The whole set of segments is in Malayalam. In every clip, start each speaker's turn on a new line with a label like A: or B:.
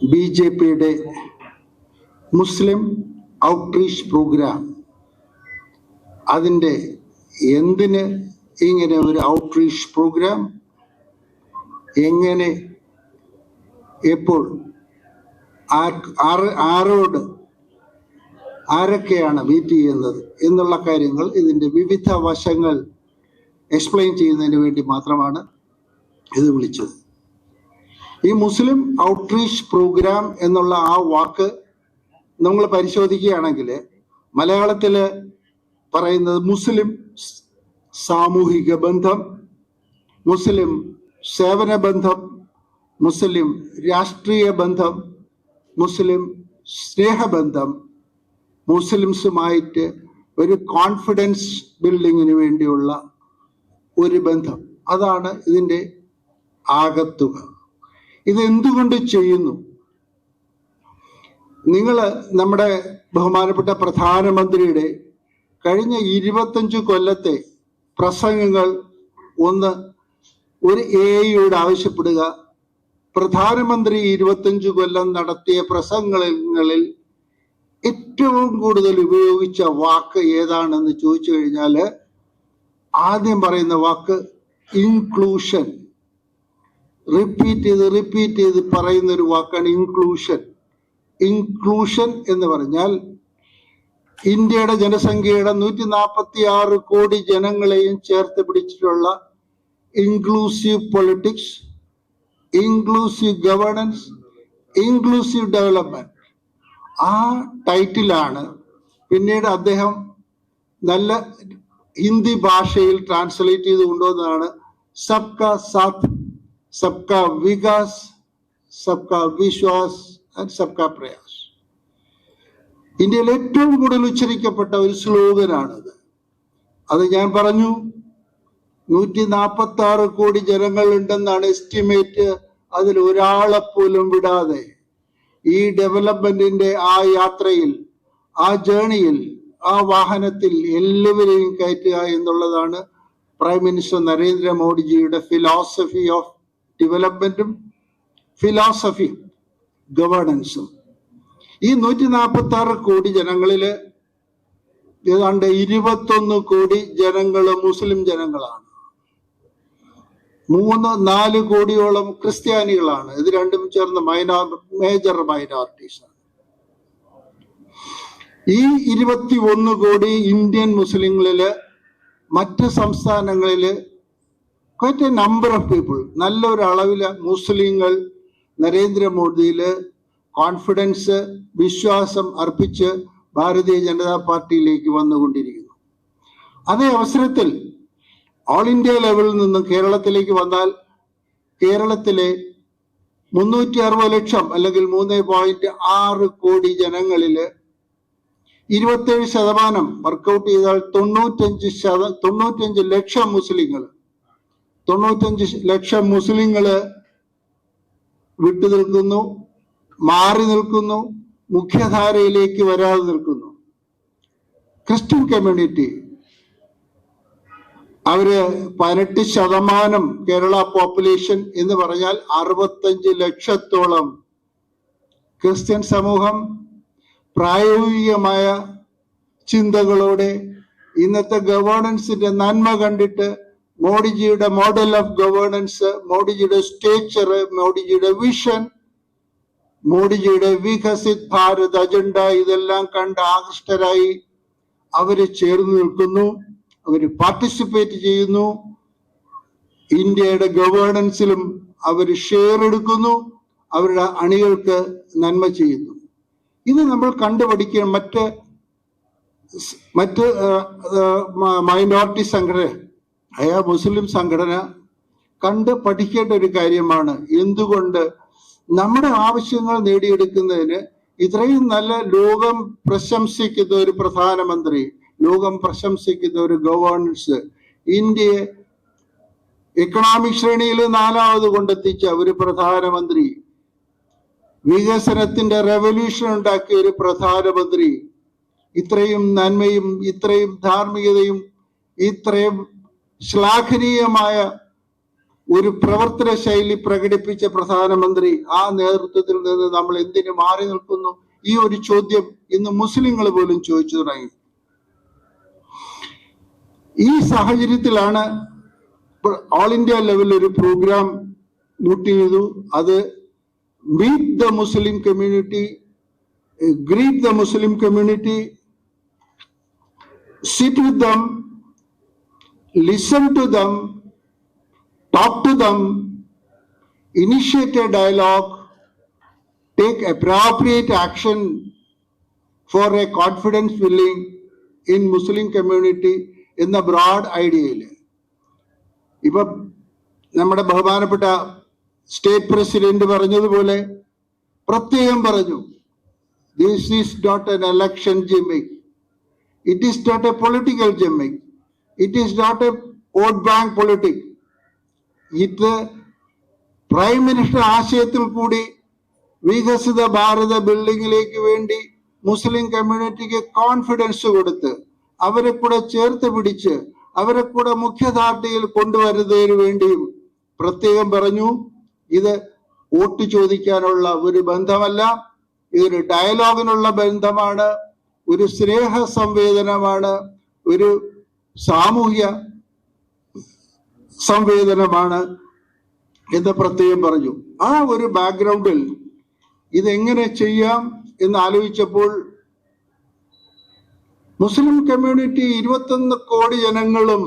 A: ബി ജെ പിയുടെ മുസ്ലിം ഔട്ട്റീച്ച് പ്രോഗ്രാം. അതിന്റെ എന്തിന് ഇങ്ങനെ ഒരു ഔട്ട്റീച്ച് പ്രോഗ്രാം? എങ്ങനെ എപ്പോൾ? ആരോട് ആരൊക്കെയാണ് മീറ്റ് ചെയ്യുന്നത് എന്നുള്ള കാര്യങ്ങൾ ഇതിന്റെ വിവിധ വശങ്ങൾ എക്സ്പ്ലെയിൻ ചെയ്യുന്നതിന് വേണ്ടി മാത്രമാണ് ഇത് വിളിച്ചത്. ഈ മുസ്ലിം ഔട്ട്റീച്ച് പ്രോഗ്രാം എന്നുള്ള ആ വാക്ക് നമ്മൾ പരിശോധിക്കുകയാണെങ്കിൽ മലയാളത്തിൽ പറയുന്നത് മുസ്ലിം സാമൂഹിക ബന്ധം മുസ്ലിം സേവന ബന്ധം മുസ്ലിം രാഷ്ട്രീയ ബന്ധം മുസ്ലിം സ്നേഹബന്ധം മുസ്ലിംസുമായിട്ട് ഒരു കോൺഫിഡൻസ് ബിൽഡിങ്ങിന് വേണ്ടിയുള്ള ഒരു ബന്ധം. അതാണ് ഇതിന്റെ ആകത്തുക. ഇത് എന്തുകൊണ്ട് ചെയ്യുന്നു? നിങ്ങൾ നമ്മുടെ ബഹുമാനപ്പെട്ട പ്രധാനമന്ത്രിയുടെ കഴിഞ്ഞ ഇരുപത്തഞ്ച് കൊല്ലത്തെ പ്രസംഗങ്ങൾ ഒന്ന് ഒരു എ ഐയോട് ആവശ്യപ്പെടുക. പ്രധാനമന്ത്രി ഇരുപത്തഞ്ച് കൊല്ലം നടത്തിയ പ്രസംഗങ്ങളിൽ ഏറ്റവും കൂടുതൽ ഉപയോഗിച്ച വാക്ക് ഏതാണെന്ന് ചോദിച്ചു കഴിഞ്ഞാൽ ആദ്യം പറയുന്ന വാക്ക് ഇൻക്ലൂഷൻ റിപ്പീറ്റ് ചെയ്ത് റിപ്പീറ്റ് ചെയ്ത് പറയുന്ന ഒരു വാക്കാണ് ഇൻക്ലൂഷൻ ഇൻക്ലൂഷൻ എന്ന് പറഞ്ഞാൽ ഇന്ത്യയുടെ ജനസംഖ്യയുടെ നൂറ്റി നാൽപ്പത്തി ആറ് കോടി ജനങ്ങളെയും ചേർത്ത് പിടിച്ചിട്ടുള്ള inclusive politics inclusive governance inclusive development ആ ടൈറ്റിലാണ് പിന്നീട് അദ്ദേഹം നല്ല ഹിന്ദി ഭാഷയിൽ ട്രാൻസ്ലേറ്റ് ചെയ്ത് കൊണ്ടുവന്നതാണ് സബ്കാ സാത്ത് സബ്കാ विकास सबका विश्वास ആൻഡ് സബ്കാ പ്രയാസ് ഇന്ത്യയിൽ ഏറ്റവും കൂടുതൽ ഉച്ചരിക്കപ്പെട്ട ഒരു സ്ലോഗനാണത് അത് ഞാൻ പറഞ്ഞു നൂറ്റി നാൽപ്പത്തി ആറ് കോടി ജനങ്ങൾ ഉണ്ടെന്നാണ് എസ്റ്റിമേറ്റ്. അതിൽ ഒരാളെ പോലും വിടാതെ ഈ ഡെവലപ്മെന്റിന്റെ ആ യാത്രയിൽ ആ ജേണിയിൽ ആ വാഹനത്തിൽ എല്ലാവരെയും കയറ്റുക എന്നുള്ളതാണ് പ്രൈം മിനിസ്റ്റർ നരേന്ദ്രമോദിജിയുടെ ഫിലോസഫി ഓഫ് ഡെവലപ്മെന്റും ഫിലോസഫിയും ഗവേണൻസും ഈ നൂറ്റി നാൽപ്പത്തി ആറ് കോടി ജനങ്ങളിൽ ഏതാണ്ട് ഇരുപത്തൊന്ന് കോടി ജനങ്ങൾ മുസ്ലിം ജനങ്ങളാണ്. മൂന്ന് നാല് കോടിയോളം ക്രിസ്ത്യാനികളാണ്. ഇത് രണ്ടും ചേർന്ന് മൈനോർ മേജർ മൈനോറിറ്റീസ് ആണ്. ഈ ഇരുപത്തി ഒന്ന് കോടി ഇന്ത്യൻ മുസ്ലിങ്ങളിൽ മറ്റ് സംസ്ഥാനങ്ങളിൽ quite a number of people നല്ലൊരു മുസ്ലിങ്ങൾ നരേന്ദ്രമോദിയിൽ കോൺഫിഡൻസ് വിശ്വാസം അർപ്പിച്ച് ഭാരതീയ ജനതാ പാർട്ടിയിലേക്ക് വന്നുകൊണ്ടിരിക്കുന്നു. അതേ അവസരത്തിൽ ഓൾ ഇന്ത്യ ലെവലിൽ നിന്നും കേരളത്തിലേക്ക് വന്നാൽ കേരളത്തിലെ മുന്നൂറ്റി അറുപത് ലക്ഷം അല്ലെങ്കിൽ മൂന്ന് പോയിന്റ് ആറ് കോടി ജനങ്ങളിൽ ഇരുപത്തേഴ് ശതമാനം വർക്കൗട്ട് ചെയ്താൽ തൊണ്ണൂറ്റഞ്ച് ശത തൊണ്ണൂറ്റഞ്ച് ലക്ഷം മുസ്ലിങ്ങൾ തൊണ്ണൂറ്റഞ്ച് ലക്ഷം മുസ്ലിങ്ങൾ വിട്ടു നിൽക്കുന്നു മാറി നിൽക്കുന്നു മുഖ്യധാരയിലേക്ക് വരാതെ നിൽക്കുന്നു. ക്രിസ്ത്യൻ കമ്മ്യൂണിറ്റി അവർ പതിനെട്ട് ശതമാനം കേരള പോപ്പുലേഷൻ എന്ന് പറഞ്ഞാൽ അറുപത്തഞ്ച് ലക്ഷത്തോളം ക്രിസ്ത്യൻ സമൂഹം പ്രായോഗികമായ ചിന്തകളോടെ ഇന്നത്തെ ഗവേണൻസിന്റെ നന്മ കണ്ടിട്ട് മോഡിജിയുടെ മോഡൽ ഓഫ് ഗവേണൻസ് മോഡിജിയുടെ സ്റ്റേച്ചർ മോഡിജിയുടെ വിഷൻ മോഡിജിയുടെ വികസിത് ഭാരത് അജണ്ട ഇതെല്ലാം കണ്ട് ആകൃഷ്ടരായി അവർ ചേർന്ന് നിൽക്കുന്നു അവർ പാർട്ടിസിപ്പേറ്റ് ചെയ്യുന്നു. ഇന്ത്യയുടെ ഗവേണൻസിലും അവർ ഷെയർ എടുക്കുന്നു അവരുടെ അണികൾക്ക് നന്മ ചെയ്യുന്നു. ഇത് നമ്മൾ കണ്ടുപഠിക്കുക മറ്റ് മറ്റ് മൈനോറിറ്റി സംഘടന അയ മുസ്ലിം സംഘടന കണ്ട് പഠിക്കേണ്ട ഒരു കാര്യമാണ്. എന്തുകൊണ്ട്? നമ്മുടെ ആവശ്യങ്ങൾ നേടിയെടുക്കുന്നതിന് ഇത്രയും നല്ല ലോകം പ്രശംസിക്കുന്ന ഒരു പ്രധാനമന്ത്രി ലോകം പ്രശംസിക്കുന്ന ഒരു ഗവേണൻസ് ഇന്ത്യയെ എക്കണോമിക് ശ്രേണിയിൽ നാലാമത് കൊണ്ടെത്തിച്ച ഒരു പ്രധാനമന്ത്രി വികസനത്തിന്റെ റെവല്യൂഷൻ ഉണ്ടാക്കിയ ഒരു പ്രധാനമന്ത്രി. ഇത്രയും നന്മയും ഇത്രയും ധാർമ്മികതയും ഇത്രയും ശ്ലാഘനീയമായ ഒരു പ്രവർത്തന ശൈലി പ്രകടിപ്പിച്ച പ്രധാനമന്ത്രി ആ നേതൃത്വത്തിൽ നിന്ന് നമ്മൾ എന്തിനു മാറി നിൽക്കുന്നു? ഈ ഒരു ചോദ്യം ഇന്ന് മുസ്ലിങ്ങൾ പോലും ചോദിച്ചു തുടങ്ങി. ഈ സാഹചര്യത്തിലാണ് ഓൾ ഇന്ത്യ ലെവലിൽ ഒരു പ്രോഗ്രാം മ്യൂട്ട് ചെയ്തു. അത് meet the Muslim community greet the Muslim community sit with them, listen to them, talk to them, initiate a dialogue, take appropriate action for a confidence building in Muslim community in എന്ന ബ്രോഡ് ഐഡിയയിൽ ഇപ്പൊ നമ്മുടെ ബഹുമാനപ്പെട്ട സ്റ്റേറ്റ് പ്രസിഡന്റ് പറഞ്ഞതുപോലെ പ്രത്യേകം പറഞ്ഞു this is not an election gimmick It is not a political gimmick. It is not a vote bank politic ഇത് പ്രൈം മിനിസ്റ്റർ ആശയത്തിൽ കൂടി വികസിത ഭാരത ബിൽഡിങ്ങിലേക്ക് വേണ്ടി മുസ്ലിം കമ്മ്യൂണിറ്റിക്ക് കോൺഫിഡൻസ് കൊടുത്ത് അവരെ കൂടെ ചേർത്ത് പിടിച്ച് അവരെ കൂടെ മുഖ്യധാർട്ടയിൽ കൊണ്ടുവരുന്നതിന് വേണ്ടിയും പ്രത്യേകം പറഞ്ഞു. ഇത് വോട്ട് ചോദിക്കാനുള്ള ഒരു ബന്ധമല്ല. ഇതൊരു ഡയലോഗിനുള്ള ബന്ധമാണ്. ഒരു സ്നേഹ സംവേദനമാണ്. ഒരു സാമൂഹ്യ സംവേദനമാണ് എന്ന് പ്രത്യേകം പറഞ്ഞു. ആ ഒരു ബാക്ക്ഗ്രൗണ്ടിൽ ഇതെങ്ങനെ ചെയ്യാം എന്ന് ആലോചിച്ചപ്പോൾ മുസ്ലിം കമ്മ്യൂണിറ്റി ഇരുപത്തൊന്ന് കോടി ജനങ്ങളും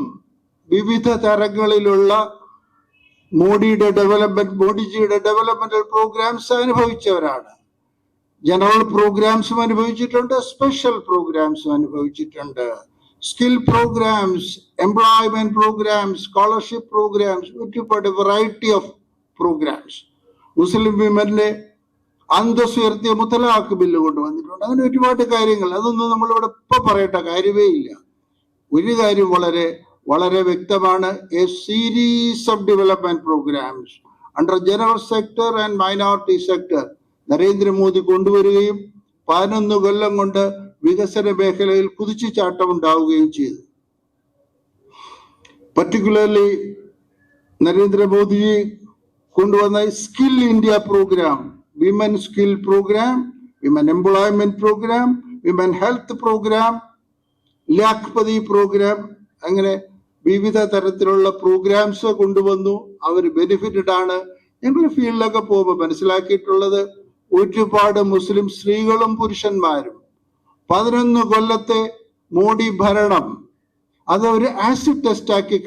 A: വിവിധ തരങ്ങളിലുള്ള മോഡിയുടെ ഡെവലപ്മെന്റ് മോഡിജിയുടെ ഡെവലപ്മെന്റൽ പ്രോഗ്രാംസ് അനുഭവിച്ചവരാണ്. ജനറൽ പ്രോഗ്രാംസും അനുഭവിച്ചിട്ടുണ്ട് സ്പെഷ്യൽ പ്രോഗ്രാംസും അനുഭവിച്ചിട്ടുണ്ട്. Skill programs employment programs scholarship programs ഒരുപാട് വെറൈറ്റി ഓഫ് പ്രോഗ്രാംസ് മുസ്ലിം വിമന്റെ അന്തസ് ഉയർത്തിയ മുത്തലാഖ് ബില്ല് കൊണ്ടുവന്നിട്ടുണ്ട്. അങ്ങനെ ഒരുപാട് കാര്യങ്ങൾ. അതൊന്നും നമ്മളിവിടെ ഇപ്പൊ പറയേണ്ട കാര്യമേ ഇല്ല. ഒരു കാര്യം വളരെ വളരെ വ്യക്തമാണ്. A series of development programs under general sector and minority sector Narendra Modi കൊണ്ടുവരികയും പതിനൊന്ന് കൊല്ലം കൊണ്ട് വികസന മേഖലയിൽ കുതിച്ചുചാട്ടം ഉണ്ടാവുകയും ചെയ്തു. പർട്ടിക്കുലർലി നരേന്ദ്രമോദി കൊണ്ടുവന്ന skill India program women skill program women employment program women health program Lakhpati program അങ്ങനെ വിവിധ തരത്തിലുള്ള പ്രോഗ്രാംസ് കൊണ്ടുവന്നു. അവർ ബെനിഫിറ്റഡ് ആണ്. ഞങ്ങളുടെ ഫീൽഡിലൊക്കെ പോകുമ്പോൾ മനസ്സിലാക്കിയിട്ടുള്ളത് ഒരുപാട് മുസ്ലിം സ്ത്രീകളും പുരുഷന്മാരും പതിനൊന്ന് കൊല്ലത്തെ മോഡി ഭരണം. അത് ഒരു ആസിഡ് ടെസ്റ്റാക്കി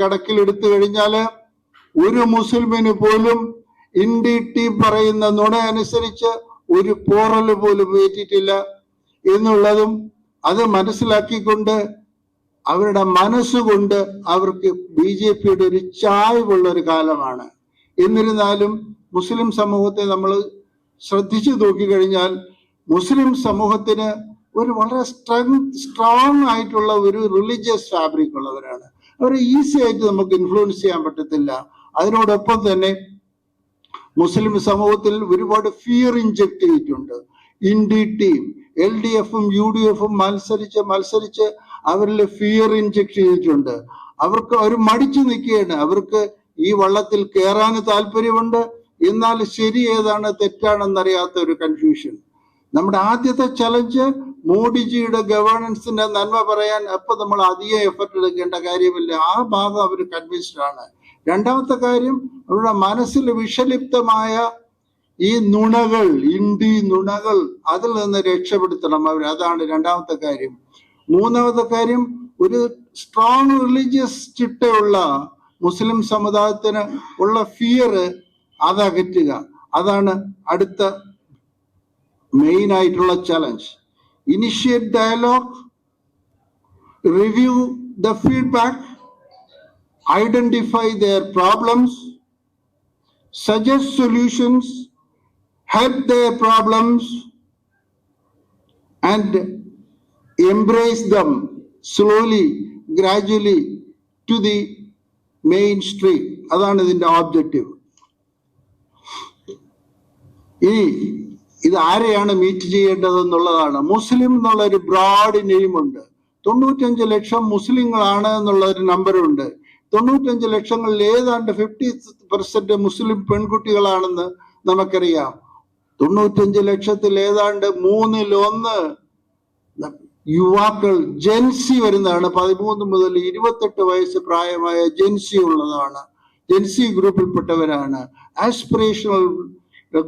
A: എടുത്തു കഴിഞ്ഞാൽ ഒരു മുസ്ലിമിന് പോലും എൻ ഡി ടി പറയുന്ന നുണ അനുസരിച്ച് ഒരു പോറൽ പോലും ഏറ്റിട്ടില്ല എന്നുള്ളതും അത് മനസ്സിലാക്കിക്കൊണ്ട് അവരുടെ മനസ്സുകൊണ്ട് അവർക്ക് ബി ജെ പിയുടെ ഒരു ചായ്വുള്ള ഒരു കാലമാണ്. എന്നിരുന്നാലും മുസ്ലിം സമൂഹത്തെ നമ്മൾ ശ്രദ്ധിച്ചു നോക്കിക്കഴിഞ്ഞാൽ മുസ്ലിം സമൂഹത്തിന് ഒരു വളരെ സ്ട്രെങ്ത് സ്ട്രോങ് ആയിട്ടുള്ള ഒരു റിലീജിയസ് ഫാബ്രിക് ഉള്ളവരാണ്. അവരെ ഈസി ആയിട്ട് നമുക്ക് ഇൻഫ്ലുവൻസ് ചെയ്യാൻ പറ്റത്തില്ല. അതിനോടൊപ്പം തന്നെ മുസ്ലിം സമൂഹത്തിൽ ഒരുപാട് ഫിയർ ഇഞ്ചക്ട് ചെയ്തിട്ടുണ്ട്. ഇന്ത്യ ടീം എൽ ഡി എഫും യു ഡി എഫും മത്സരിച്ച് മത്സരിച്ച് അവരിൽ ഫിയർ ഇഞ്ചക്ട് ചെയ്തിട്ടുണ്ട്. അവർക്ക് അവർ മടിച്ചു നിൽക്കുകയാണ്. അവർക്ക് ഈ വള്ളത്തിൽ കയറാൻ താല്പര്യമുണ്ട്. എന്നാൽ ശരി ഏതാണ് തെറ്റാണെന്നറിയാത്ത ഒരു കൺഫ്യൂഷൻ നമ്മുടെ ആദ്യത്തെ ചലഞ്ച് മോഡിജിയുടെ ഗവേണൻസിന്റെ നന്മ പറയാൻ അപ്പൊ നമ്മൾ അധികം എഫർട്ട് എടുക്കേണ്ട കാര്യമില്ല. ആ ഭാഗം അവർ കൺവിൻസ്ഡ് ആണ്. രണ്ടാമത്തെ കാര്യം അവരുടെ മനസ്സിൽ വിഷലിപ്തമായ ഈ നുണകൾ ഇണ്ടി നുണകൾ അതിൽ നിന്ന് രക്ഷപ്പെടുത്തണം അവർ അതാണ് രണ്ടാമത്തെ കാര്യം. മൂന്നാമത്തെ കാര്യം ഒരു സ്ട്രോങ് റിലീജിയസ് ചിട്ടയുള്ള മുസ്ലിം സമുദായത്തിന് ഉള്ള ഫിയർ അതകറ്റുക അതാണ് അടുത്ത മെയിൻ ആയിട്ടുള്ള challenge initiate dialogue review the feedback identify their problems suggest solutions help their problems and embrace them slowly, gradually to the mainstream. അതാണ് ഇതിന്റെ ഓബ്ജക്റ്റീവ് ഇനി ഇത് ആരെയാണ് മീറ്റ് ചെയ്യേണ്ടതെന്നുള്ളതാണ്. മുസ്ലിം എന്നുള്ള ഒരു ബ്രോഡ് നെയിം ഉണ്ട് തൊണ്ണൂറ്റഞ്ച് ലക്ഷം മുസ്ലിങ്ങളാണ് എന്നുള്ള ഒരു നമ്പറുണ്ട് തൊണ്ണൂറ്റഞ്ച് ലക്ഷങ്ങളിൽ ഏതാണ്ട് ഫിഫ്റ്റി പെർസെന്റ് മുസ്ലിം പെൺകുട്ടികളാണെന്ന് നമുക്കറിയാം. തൊണ്ണൂറ്റഞ്ച് ലക്ഷത്തിൽ ഏതാണ്ട് മൂന്നിൽ ഒന്ന് യുവാക്കൾ ജെൻസി വരുന്നതാണ്. പതിമൂന്ന് മുതൽ ഇരുപത്തെട്ട് വയസ്സ് പ്രായമായ ജെൻസി ഉള്ളതാണ്. ജെൻസി ഗ്രൂപ്പിൽപ്പെട്ടവരാണ് ആസ്പിറേഷണൽ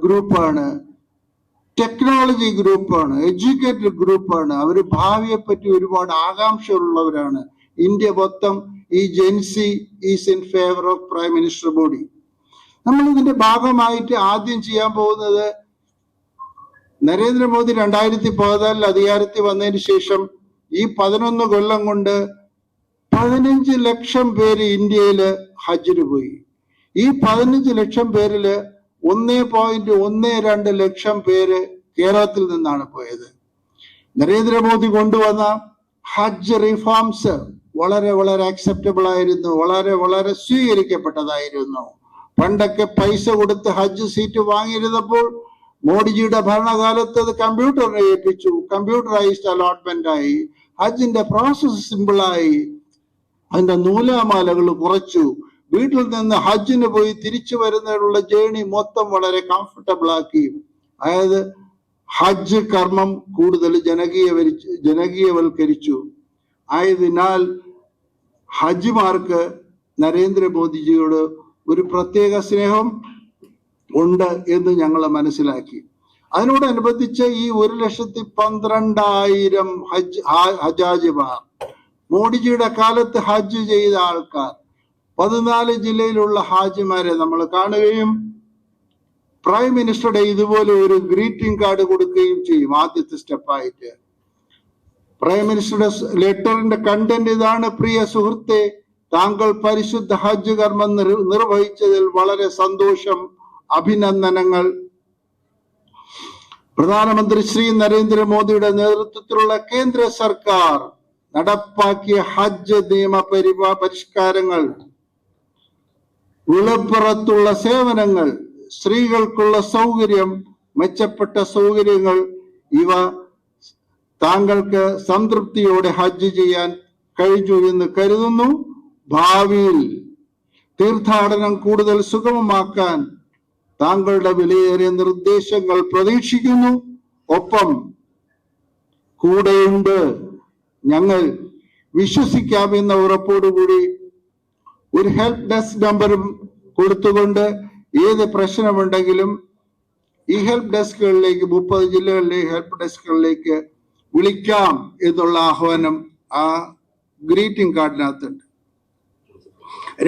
A: ഗ്രൂപ്പാണ് ടെക്നോളജി ഗ്രൂപ്പാണ് എഡ്യൂക്കേറ്റഡ് ഗ്രൂപ്പാണ്. അവർ ഭാവിയെ പറ്റി ഒരുപാട് ആകാംക്ഷയുള്ളവരാണ്. ഇന്ത്യ മൊത്തം ഈ Gen Z is in favour of prime minister body നമ്മൾ ഇതിന്റെ ഭാഗമായിട്ട് ആദ്യം ചെയ്യാൻ പോകുന്നത് നരേന്ദ്രമോദി രണ്ടായിരത്തി പതിനാലിൽ അധികാരത്തിൽ വന്നതിന് ശേഷം ഈ പതിനൊന്ന് കൊല്ലം കൊണ്ട് പതിനഞ്ച് ലക്ഷം പേര് ഇന്ത്യയിൽ ഹജ്ജിന് പോയി. ഈ പതിനഞ്ച് ലക്ഷം പേരിൽ ഒന്നേ പോയിന്റ് ഒന്ന് രണ്ട് ലക്ഷം പേര് കേരളത്തിൽ നിന്നാണ് പോയത്. നരേന്ദ്രമോദി കൊണ്ടുവന്ന ഹജ്ജ് റിഫോംസ് വളരെ വളരെ അക്സെപ്റ്റബിൾ ആയിരുന്നു വളരെ വളരെ സ്വീകരിക്കപ്പെട്ടതായിരുന്നു. പണ്ടൊക്കെ പൈസ കൊടുത്ത് ഹജ്ജ് സീറ്റ് വാങ്ങിയിരുന്നപ്പോൾ മോഡിജിയുടെ ഭരണകാലത്ത് അത് കമ്പ്യൂട്ടറിനെ ഏൽപ്പിച്ചു. കമ്പ്യൂട്ടറൈസ്ഡ് അലോട്ട്മെന്റ് ആയി. ഹജ്ജിന്റെ പ്രോസസ് സിമ്പിളായി അതിന്റെ നൂലാമാലകൾ കുറച്ചു. വീട്ടിൽ നിന്ന് ഹജ്ജിന് പോയി തിരിച്ചു വരുന്നതിനുള്ള ജേണി മൊത്തം വളരെ കംഫർട്ടബിൾ ആക്കി. അതായത് ഹജ്ജ് കർമ്മം കൂടുതൽ ജനകീയവരിച്ച് ജനകീയവൽക്കരിച്ചു. ആയതിനാൽ ഹജ്ജിമാർക്ക് നരേന്ദ്രമോദിജിയോട് ഒരു പ്രത്യേക സ്നേഹം ഉണ്ട് എന്ന് ഞങ്ങൾ മനസ്സിലാക്കി. അതിനോടനുബന്ധിച്ച് ഈ ഒരു ലക്ഷത്തി പന്ത്രണ്ടായിരം ഹജ്ജ് ഹജാജിമാർ മോഡിജിയുടെ കാലത്ത് ഹജ്ജ് ചെയ്ത ആൾക്കാർ പതിനാല് ജില്ലയിലുള്ള ഹാജിമാരെ നമ്മൾ കാണുകയും പ്രൈം മിനിസ്റ്ററുടെ ഇതുപോലെ ഒരു ഗ്രീറ്റിംഗ് കാർഡ് കൊടുക്കുകയും ചെയ്യും ആദ്യത്തെ സ്റ്റെപ്പായിട്ട്. പ്രൈം മിനിസ്റ്ററുടെ ലെറ്ററിന്റെ കണ്ടന്റ് ഇതാണ്. പ്രിയ സുഹൃത്തെ താങ്കൾ പരിശുദ്ധ ഹജ്ജ് കർമ്മം നിർവഹിച്ചതിൽ വളരെ സന്തോഷം അഭിനന്ദനങ്ങൾ. പ്രധാനമന്ത്രി ശ്രീ നരേന്ദ്രമോദിയുടെ നേതൃത്വത്തിലുള്ള കേന്ദ്ര സർക്കാർ നടപ്പാക്കിയ ഹജ്ജ് നിയമ പരിഷ്കാരങ്ങൾ വിളപ്പുറത്തുള്ള സേവനങ്ങൾ സ്ത്രീകൾക്കുള്ള സൗകര്യം മെച്ചപ്പെട്ട സൗകര്യങ്ങൾ ഇവ താങ്കൾക്ക് സംതൃപ്തിയോടെ ഹജ്ജ് ചെയ്യാൻ കഴിഞ്ഞു എന്ന് കരുതുന്നു. ഭാവിയിൽ തീർത്ഥാടനം കൂടുതൽ സുഗമമാക്കാൻ താങ്കളുടെ വിലയേറിയ നിർദ്ദേശങ്ങൾ പ്രതീക്ഷിക്കുന്നു. ഒപ്പം കൂടെയുണ്ട് ഞങ്ങൾ. വിശ്വസിക്കാമെന്ന ഉറപ്പോടുകൂടി ഒരു ഹെൽപ്പ് ഡെസ്ക് നമ്പറും കൊടുത്തുകൊണ്ട് ഏത് പ്രശ്നമുണ്ടെങ്കിലും ഈ ഹെൽപ്പ് ഡെസ്കുകളിലേക്ക് മുപ്പത് ജില്ലകളിലെ ഹെൽപ്പ് ഡെസ്കുകളിലേക്ക് വിളിക്കാം എന്നുള്ള ആഹ്വാനം ആ ഗ്രീറ്റിംഗ് കാർഡിനകത്തുണ്ട്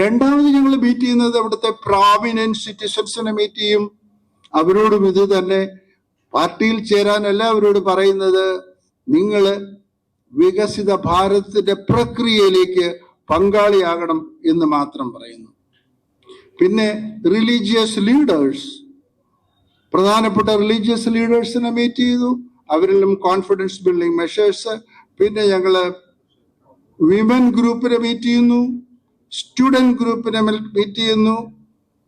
A: രണ്ടാമത് ഞങ്ങൾ മീറ്റ് ചെയ്യുന്നത് അവിടുത്തെ പ്രോമിനന്റ് സിറ്റിസൺസിനെ മീറ്റ് ചെയ്യും. അവരോടും ഇത് തന്നെ പാർട്ടിയിൽ ചേരാൻ എല്ലാവരോടും പറയുന്നത് നിങ്ങൾ വികസിത ഭാരതത്തിന്റെ പ്രക്രിയയിലേക്ക് പങ്കാളിയാകണം എന്ന് മാത്രം പറയുന്നു. പിന്നെ റിലീജിയസ് ലീഡേഴ്സ് പ്രധാനപ്പെട്ട റിലീജിയസ് ലീഡേഴ്സിനെ മീറ്റ് ചെയ്തു. അവരിലും കോൺഫിഡൻസ് ബിൽഡിംഗ് മെഷേഴ്സ് പിന്നെ ഞങ്ങൾ വിമൻ ഗ്രൂപ്പിനെ മീറ്റ് ചെയ്യുന്നു. സ്റ്റുഡന്റ് ഗ്രൂപ്പിനെ മീറ്റ് ചെയ്യുന്നു.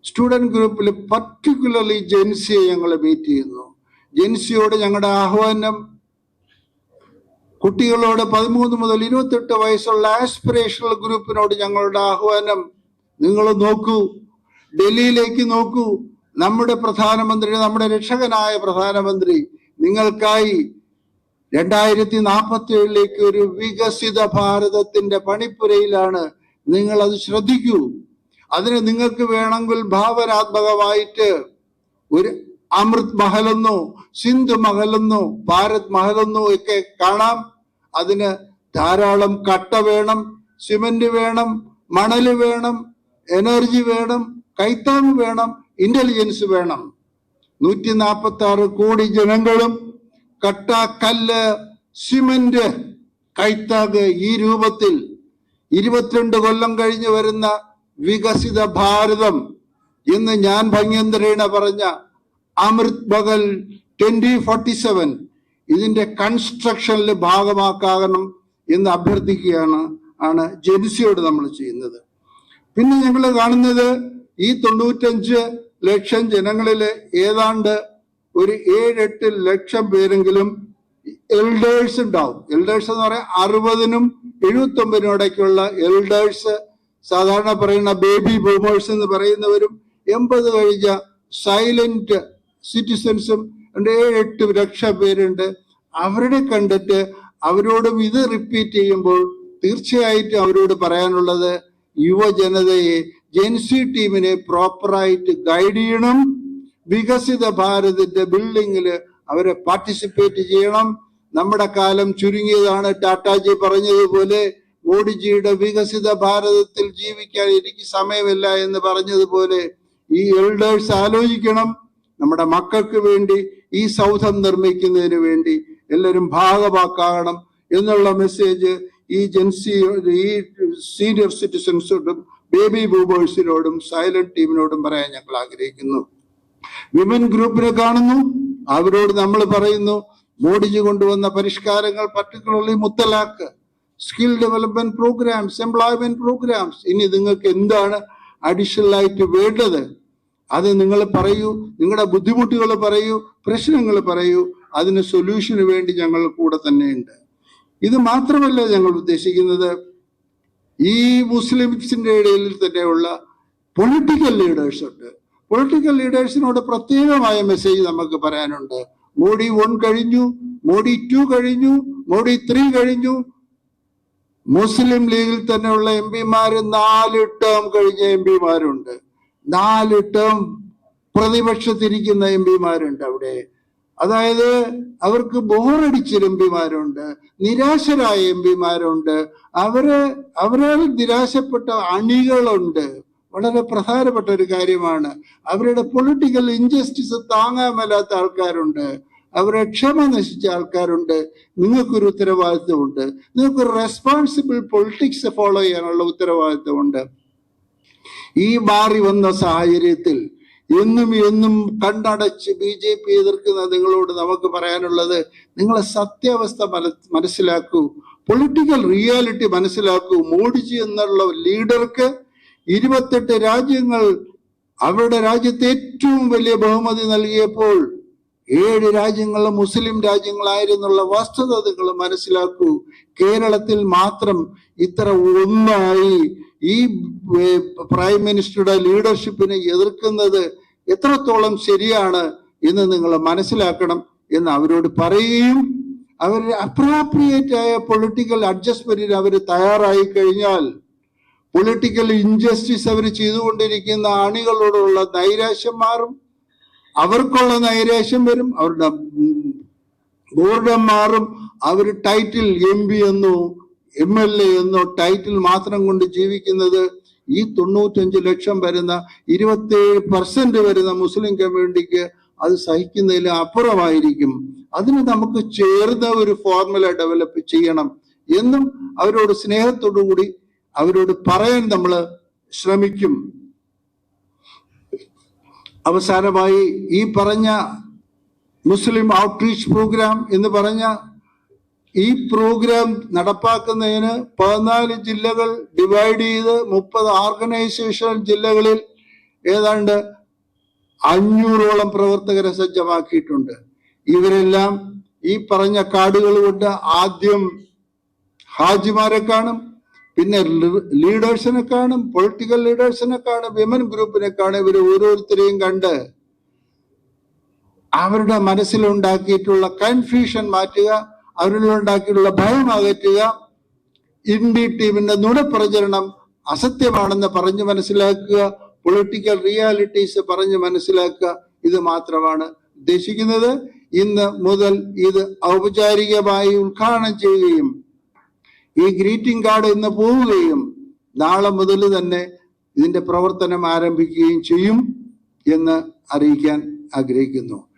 A: സ്റ്റുഡന്റ് ഗ്രൂപ്പിൽ പർട്ടിക്കുലർലി ജെൻസിയെ ഞങ്ങൾ മീറ്റ് ചെയ്യുന്നു. ജെൻസിയോട് ഞങ്ങളുടെ ആഹ്വാനം കുട്ടികളോട് പതിമൂന്ന് മുതൽ ഇരുപത്തെട്ട് വയസ്സുള്ള ആസ്പിറേഷണൽ ഗ്രൂപ്പിനോട് ഞങ്ങളുടെ ആഹ്വാനം നിങ്ങൾ നോക്കൂ ഡൽഹിയിലേക്ക് നോക്കൂ നമ്മുടെ പ്രധാനമന്ത്രി നമ്മുടെ രക്ഷകനായ പ്രധാനമന്ത്രി നിങ്ങൾക്കായി രണ്ടായിരത്തി നാൽപ്പത്തി ഏഴിലേക്ക് ഒരു വികസിത ഭാരതത്തിന്റെ പണിപ്പുരയിലാണ് നിങ്ങൾ അത് ശ്രദ്ധിക്കൂ. അതിന് നിങ്ങൾക്ക് വേണമെങ്കിൽ ഭാവനാത്മകമായിട്ട് ഒരു അമൃത് മഹലെന്നോ സിന്ധു മഹലെന്നോ ഭാരത് മഹലെന്നോ ഒക്കെ കാണാം. അതിന് ധാരാളം കട്ട വേണം സിമന്റ് വേണം മണൽ വേണം എനർജി വേണം കൈത്താങ് വേണം ഇന്റലിജൻസ് വേണം. നൂറ്റി നാൽപ്പത്തി ആറ് കോടി ജനങ്ങളും കട്ട കല്ല് സിമന്റ് കൈത്താങ് ഈ രൂപത്തിൽ ഇരുപത്തിരണ്ട് കൊല്ലം കഴിഞ്ഞു വരുന്ന വികസിത ഭാരതം എന്ന് ഞാൻ ഭംഗ്യന്തരേണ പറഞ്ഞ അമൃത് ബഗൽ ട്വന്റി ഫോർട്ടി സെവൻ ഇതിന്റെ കൺസ്ട്രക്ഷനിൽ ഭാഗമാക്കാകണം എന്ന് അഭ്യർത്ഥിക്കുകയാണ് ആണ് ജെൻസിയോട് നമ്മൾ ചെയ്യുന്നത്. പിന്നെ ഞങ്ങൾ കാണുന്നത് ഈ തൊണ്ണൂറ്റഞ്ച് ലക്ഷം ജനങ്ങളിൽ ഏതാണ്ട് ഒരു ഏഴെട്ട് ലക്ഷം പേരെങ്കിലും എൽഡേഴ്സ് ഉണ്ടാവും. എൽഡേഴ്സ് എന്ന് പറയാൻ അറുപതിനും എഴുപത്തി ഒമ്പതിനും ഇടയ്ക്കുള്ള എൽഡേഴ്സ് സാധാരണ പറയുന്ന ബേബി ബൂമേഴ്സ് എന്ന് പറയുന്നവരും എൺപത് കഴിഞ്ഞ സൈലന്റ് സിറ്റിസൺസും ഉണ്ട് എട്ട് ലക്ഷ പേരുണ്ട് അവരുടെ കണ്ടിട്ട് അവരോടും ഇത് റിപ്പീറ്റ് ചെയ്യുമ്പോൾ തീർച്ചയായിട്ടും അവരോട് പറയാനുള്ളത് യുവജനതയെ ജെൻസി ടീമിനെ പ്രോപ്പറായിട്ട് ഗൈഡ് ചെയ്യണം. വികസിത ഭാരതിന്റെ ബിൽഡിങ്ങിൽ അവരെ പാർട്ടിസിപ്പേറ്റ് ചെയ്യണം. നമ്മുടെ കാലം ചുരുങ്ങിയതാണ്. ടാറ്റാജി പറഞ്ഞതുപോലെ മോഡിജിയുടെ വികസിത ഭാരതത്തിൽ ജീവിക്കാൻ എനിക്ക് സമയമില്ല എന്ന് പറഞ്ഞതുപോലെ ഈ എൽഡേഴ്സ് ആലോചിക്കണം. നമ്മുടെ മക്കൾക്ക് വേണ്ടി ഈ സൗധം നിർമ്മിക്കുന്നതിന് വേണ്ടി എല്ലാവരും ഭാഗമാക്കണം എന്നുള്ള മെസ്സേജ് ഈ ജെൻസി ഈ സീനിയർ സിറ്റിസൺസോടും ബേബി ബൂബേഴ്സിനോടും സൈലന്റ് ടീമിനോടും പറയാൻ ഞങ്ങൾ ആഗ്രഹിക്കുന്നു. വിമൻ ഗ്രൂപ്പിനെ കാണുന്നു. അവരോട് നമ്മൾ പറയുന്നു മോഡിജി കൊണ്ടുവന്ന പരിഷ്കാരങ്ങൾ particularly മുത്തലാക്ക് skill development programs employment programs ഇനി നിങ്ങൾക്ക് എന്താണ് അഡീഷണൽ ആയിട്ട് വേണ്ടത്? അത് നിങ്ങൾ പറയൂ നിങ്ങളുടെ ബുദ്ധിമുട്ടുകൾ പറയൂ പ്രശ്നങ്ങൾ പറയൂ അതിന് സൊല്യൂഷന് വേണ്ടി ഞങ്ങൾ കൂടെ തന്നെയുണ്ട് ഇത് മാത്രമല്ല ഞങ്ങൾ ഉദ്ദേശിക്കുന്നത് ഈ മുസ്ലിംസിന്റെ ഇടയിൽ തന്നെയുള്ള പൊളിറ്റിക്കൽ ലീഡേഴ്സ് ഉണ്ട്. പൊളിറ്റിക്കൽ ലീഡേഴ്സിനോട് പ്രത്യേകമായ മെസ്സേജ് നമുക്ക് പറയാനുണ്ട്. മോഡി വൺ കഴിഞ്ഞു മോഡി ടു കഴിഞ്ഞു മോഡി ത്രീ കഴിഞ്ഞു. മുസ്ലിം ലീഗിൽ തന്നെയുള്ള എം പിമാര് നാല് ടേം കഴിഞ്ഞ എം പിമാരുണ്ട് നാല് ടേം പ്രതിപക്ഷത്തിരിക്കുന്ന എം പിമാരുണ്ട് അവിടെ. അതായത് അവർക്ക് ബോറടിച്ചൊരു എം പിമാരുണ്ട് നിരാശരായ എം പിമാരുണ്ട്. അവർ അവരാൽ നിരാശപ്പെട്ട അണികളുണ്ട്. വളരെ പ്രധാനപ്പെട്ട ഒരു കാര്യമാണ്. അവരുടെ പൊളിറ്റിക്കൽ ഇൻജസ്റ്റിസ് താങ്ങാൻ മേലാത്ത ആൾക്കാരുണ്ട്. അവരെ ക്ഷമ നശിച്ച ആൾക്കാരുണ്ട്. നിങ്ങൾക്കൊരു ഉത്തരവാദിത്വമുണ്ട്. നിങ്ങൾക്ക് റെസ്പോൺസിബിൾ പൊളിറ്റിക്സ് ഫോളോ ചെയ്യാനുള്ള ഉത്തരവാദിത്വമുണ്ട്. ഈ മാറി വന്ന സാഹചര്യത്തിൽ എന്നും എന്നും കണ്ടടച്ച് ബി ജെ പി എതിർക്കുന്ന നിങ്ങളോട് നമുക്ക് പറയാനുള്ളത് നിങ്ങളെ സത്യാവസ്ഥ മന- മനസ്സിലാക്കൂ പൊളിറ്റിക്കൽ റിയാലിറ്റി മനസ്സിലാക്കൂ. മോഡിജി എന്നുള്ള ലീഡർക്ക് ഇരുപത്തെട്ട് രാജ്യങ്ങൾ അവരുടെ രാജ്യത്തെ ഏറ്റവും വലിയ ബഹുമതി നൽകിയപ്പോൾ ഏഴ് രാജ്യങ്ങൾ മുസ്ലിം രാജ്യങ്ങളായിരുന്നുള്ള വസ്തുത നിങ്ങൾ മനസ്സിലാക്കൂ. കേരളത്തിൽ മാത്രം ഇത്ര ഒന്നായി ഈ പ്രൈം മിനിസ്റ്ററുടെ ലീഡർഷിപ്പിനെ എതിർക്കുന്നത് എത്രത്തോളം ശരിയാണ് എന്ന് നിങ്ങൾ മനസ്സിലാക്കണം എന്ന് അവരോട് പറയുകയും അവർ അപ്രോപ്രിയേറ്റ് ആയ പൊളിറ്റിക്കൽ അഡ്ജസ്റ്റ്മെന്റിന് അവർ തയ്യാറായി കഴിഞ്ഞാൽ പൊളിറ്റിക്കൽ ഇൻജസ്റ്റിസ് അവർ ചെയ്തുകൊണ്ടിരിക്കുന്ന അണികളോടുള്ള നൈരാശ്യം മാറും. അവർക്കുള്ള നൈരാശ്യം വരും അവരുടെ ബോർഡം മാറും അവർ ടൈറ്റിൽ എം പി എന്നോ എം എൽ എ എന്നോ ടൈറ്റിൽ മാത്രം കൊണ്ട് ജീവിക്കുന്നത് ഈ തൊണ്ണൂറ്റഞ്ച് ലക്ഷം വരുന്ന ഇരുപത്തേഴ് പെർസെന്റ് വരുന്ന മുസ്ലിം കമ്മ്യൂണിറ്റിക്ക് അത് സഹിക്കുന്നതിൽ അപ്പുറമായിരിക്കും. അതിന് നമുക്ക് ചേർന്ന ഒരു ഫോർമുല ഡെവലപ്പ് ചെയ്യണം എന്നും അവരോട് സ്നേഹത്തോടു കൂടി അവരോട് പറയാൻ നമ്മൾ ശ്രമിക്കും. അവസാനമായി ഈ പറഞ്ഞ മുസ്ലിം ഔട്ട്റീച്ച് പ്രോഗ്രാം എന്ന് പറഞ്ഞ ഈ പ്രോഗ്രാം നടപ്പാക്കുന്നതിന് പതിനാല് ജില്ലകൾ ഡിവൈഡ് ചെയ്ത് മുപ്പത് ഓർഗനൈസേഷൻ ജില്ലകളിൽ ഏതാണ്ട് അഞ്ഞൂറോളം പ്രവർത്തകരെ സജ്ജമാക്കിയിട്ടുണ്ട്. ഇവരെല്ലാം ഈ പറഞ്ഞ കാർഡുകൾ കൊണ്ട് ആദ്യം ഹാജിമാരെ കാണും പിന്നെ ലീഡേഴ്സിനെ കാണും പൊളിറ്റിക്കൽ ലീഡേഴ്സിനെ കാണും വിമൻ ഗ്രൂപ്പിനെ കാണും. ഇവർ ഓരോരുത്തരെയും കണ്ട് അവരുടെ മനസ്സിലുണ്ടാക്കിയിട്ടുള്ള കൺഫ്യൂഷൻ മാറ്റുക അവരിലുണ്ടാക്കിയിട്ടുള്ള ഭയം അകറ്റുക. ഇന്ത്യ ടീമിന്റെ നുണപ്രചരണം അസത്യമാണെന്ന് പറഞ്ഞു മനസ്സിലാക്കുക. പൊളിറ്റിക്കൽ റിയാലിറ്റീസ് പറഞ്ഞു മനസ്സിലാക്കുക. ഇത് മാത്രമാണ് ഉദ്ദേശിക്കുന്നത്. ഇന്ന് മുതൽ ഇത് ഔപചാരികമായി ഉദ്ഘാടനം ചെയ്യുകയും ഈ ഗ്രീറ്റിംഗ് കാർഡ് ഇന്ന് പോവുകയും നാളെ മുതൽ തന്നെ ഇതിന്റെ പ്രവർത്തനം ആരംഭിക്കുകയും ചെയ്യും എന്ന് അറിയിക്കാൻ ആഗ്രഹിക്കുന്നു.